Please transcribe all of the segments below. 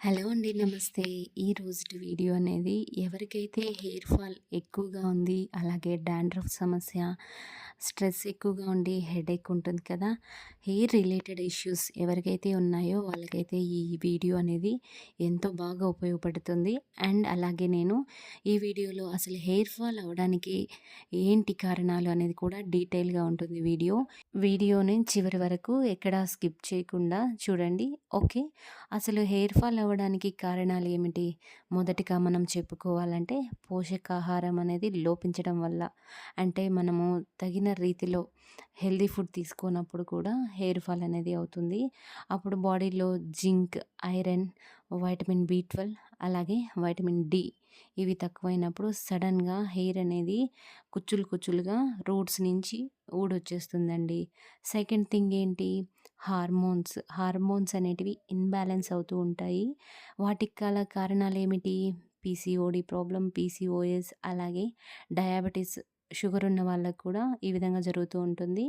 Hello అండి. నమస్తే. ఈ రోజు వీడియో అనేది ఎవరికైతే హెయిర్ ఫాల్ ఎక్కువగా ఉంది, అలాగే డాండ్రఫ్ సమస్య, స్ట్రెస్ ఎక్కువగా ఉండి హెడేక్ ఉంటుంది కదా! హెయిర్ రిలేటెడ్ ఇష్యూస్ ఎవరికైతే ఉన్నాయో వాళ్ళకైతే ఈ వీడియో అనేది ఎంతో బాగా ఉపయోగపడుతుంది. అండ్ అలాగే నేను ఈ వీడియోలో అసలు హెయిర్ ఫాల్ అవ్వడానికి ఏంటి కారణాలు అనేది కూడా డీటెయిల్‌గా ఉంటుంది వీడియో. వీడియోని చివరి వరకు ఎక్కడా స్కిప్ చేయకుండా చూడండి. ఓకే. అసలు హెయిర్ ఫాల్ అవ్వడానికి కారణాలు ఏమిటి? మొదటిగా మనం చెప్పుకోవాలంటే పోషకాహారం అనేది లోపించడం వల్ల. అంటే మనము తగిన రీతిలో హెల్తీ ఫుడ్ తీసుకోనప్పుడు కూడా హెయిర్ ఫాల్ అనేది అవుతుంది. అప్పుడు బాడీలో zinc, iron, vitamin B twelve అలాగే వైటమిన్ డి ఇవి తక్కువైనప్పుడు సడన్‌గా హెయిర్ అనేది కుచ్చులు కుచ్చులుగా రూట్స్ నుంచి ఊడొచ్చేస్తుందండి. సెకండ్ థింగ్ ఏంటి? హార్మోన్స్. హార్మోన్స్ అనేటివి ఇన్బ్యాలెన్స్ అవుతూ ఉంటాయి. వాటికి గల కారణాలేమిటి? పీసీఓడీ ప్రాబ్లమ్, పీసీఓఎస్ అలాగే డయాబెటిస్ షుగర్ ఉన్న వాళ్ళకు కూడా ఈ విధంగా జరుగుతూ ఉంటుంది.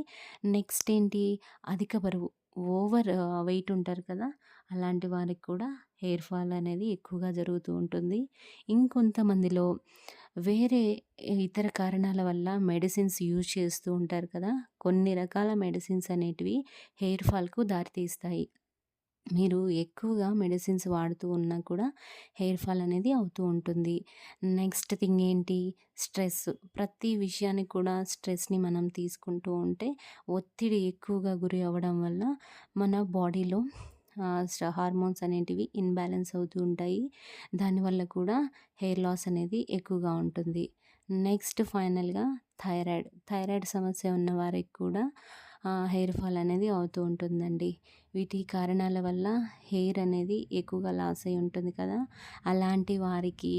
నెక్స్ట్ ఏంటి? అధిక బరువు. ఓవర్ వెయిట్ ఉంటారు కదా! అలాంటి వారికి కూడా హెయిర్ ఫాల్ అనేది ఎక్కువగా జరుగుతూ ఉంటుంది. ఇంకొంతమందిలో వేరే ఇతర కారణాల వల్ల మెడిసిన్స్ యూజ్ చేస్తూ ఉంటారు కదా! కొన్ని రకాల మెడిసిన్స్ అనేటివి హెయిర్ ఫాల్‌కు దారితీస్తాయి. మీరు ఎక్కువగా మెడిసిన్స్ వాడుతూ ఉన్నా కూడా హెయిర్ ఫాల్ అనేది అవుతూ ఉంటుంది. నెక్స్ట్ థింగ్ ఏంటి? స్ట్రెస్. ప్రతి విషయానికి కూడా స్ట్రెస్‌ని మనం తీసుకుంటూ ఉంటే ఒత్తిడి ఎక్కువగా గురి అవ్వడం వల్ల మన బాడీలో హార్మోన్స్ అనేటివి ఇన్బ్యాలెన్స్ అవుతూ ఉంటాయి. దానివల్ల కూడా హెయిర్ లాస్ అనేది ఎక్కువగా ఉంటుంది. నెక్స్ట్ ఫైనల్‌గా థైరాయిడ్. థైరాయిడ్ సమస్య ఉన్న వారికి కూడా హెయిర్ ఫాల్ అనేది అవుతూ ఉంటుందండి. వీటి కారణాల వల్ల హెయిర్ అనేది ఎక్కువగా లాస్ అయి ఉంటుంది కదా! అలాంటి వారికి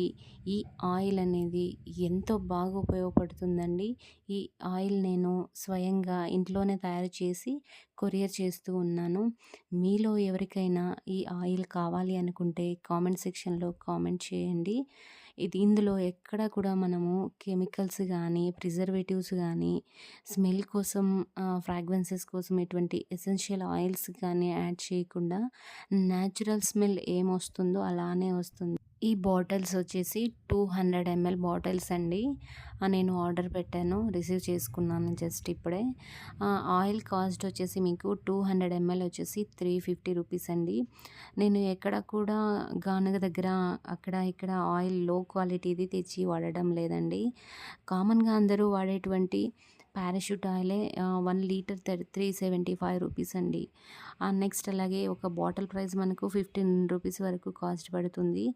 ఈ ఆయిల్ అనేది ఎంతో బాగా ఉపయోగపడుతుందండి. ఈ ఆయిల్ నేను స్వయంగా ఇంట్లోనే తయారు చేసి కొరియర్ చేస్తూ ఉన్నాను. మీలో ఎవరికైనా ఈ ఆయిల్ కావాలి అనుకుంటే కామెంట్ సెక్షన్‌లో కామెంట్ చేయండి. ఇది ఇందులో ఎక్కడ కూడా మనము కెమికల్స్ కానీ ప్రిజర్వేటివ్స్ కానీ స్మెల్ కోసం ఫ్రాగ్రెన్సెస్ కోసం ఎటువంటి ఎసెన్షియల్ ఆయిల్స్ కానీ యాడ్ చేయకుండా న్యాచురల్ స్మెల్ ఏమొస్తుందో అలానే వస్తుంది. ఈ బాటిల్స్ వచ్చేసి 200 ఎంఎల్ బాటిల్స్ అండి. నేను ఆర్డర్ పెట్టాను. రిసీవ్ చేసుకున్నాను జస్ట్ ఇప్పుడే. ఆయిల్ కాస్ట్ వచ్చేసి మీకు 200 ఎంఎల్ వచ్చేసి 350 రూపీస్ అండి. నేను ఎక్కడ కూడా గానుగ దగ్గర అక్కడ ఇక్కడ ఆయిల్లో క్వాలిటీది తెచ్చి వాడడం లేదండి. కామన్‌గా అందరూ వాడేటువంటి Parachute ఆయిలే one litre three seventy five rupees అండి. నెక్స్ట్ అలాగే ఒక బాటిల్ ప్రైస్ మనకు 15 రూపీస్ వరకు కాస్ట్ పడుతుంది.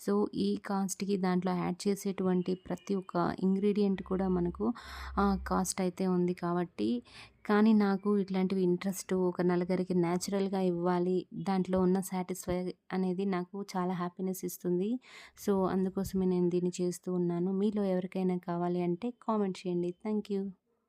సో, ఈ కాస్ట్‌కి దాంట్లో యాడ్ చేసేటువంటి ప్రతి ఒక్క ఇంగ్రీడియంట్ కూడా మనకు కాస్ట్ అయితే ఉంది కాబట్టి కానీ నాకు ఇట్లాంటివి ఇంట్రెస్ట్ ఒక నలుగురికి న్యాచురల్‌గా ఇవ్వాలి. దాంట్లో ఉన్న సాటిస్ఫై అనేది నాకు చాలా హ్యాపీనెస్ ఇస్తుంది. సో, అందుకోసమే నేను దీన్ని చేస్తూ ఉన్నాను. మీలో ఎవరికైనా కావాలి అంటే కామెంట్ చేయండి. Thank you.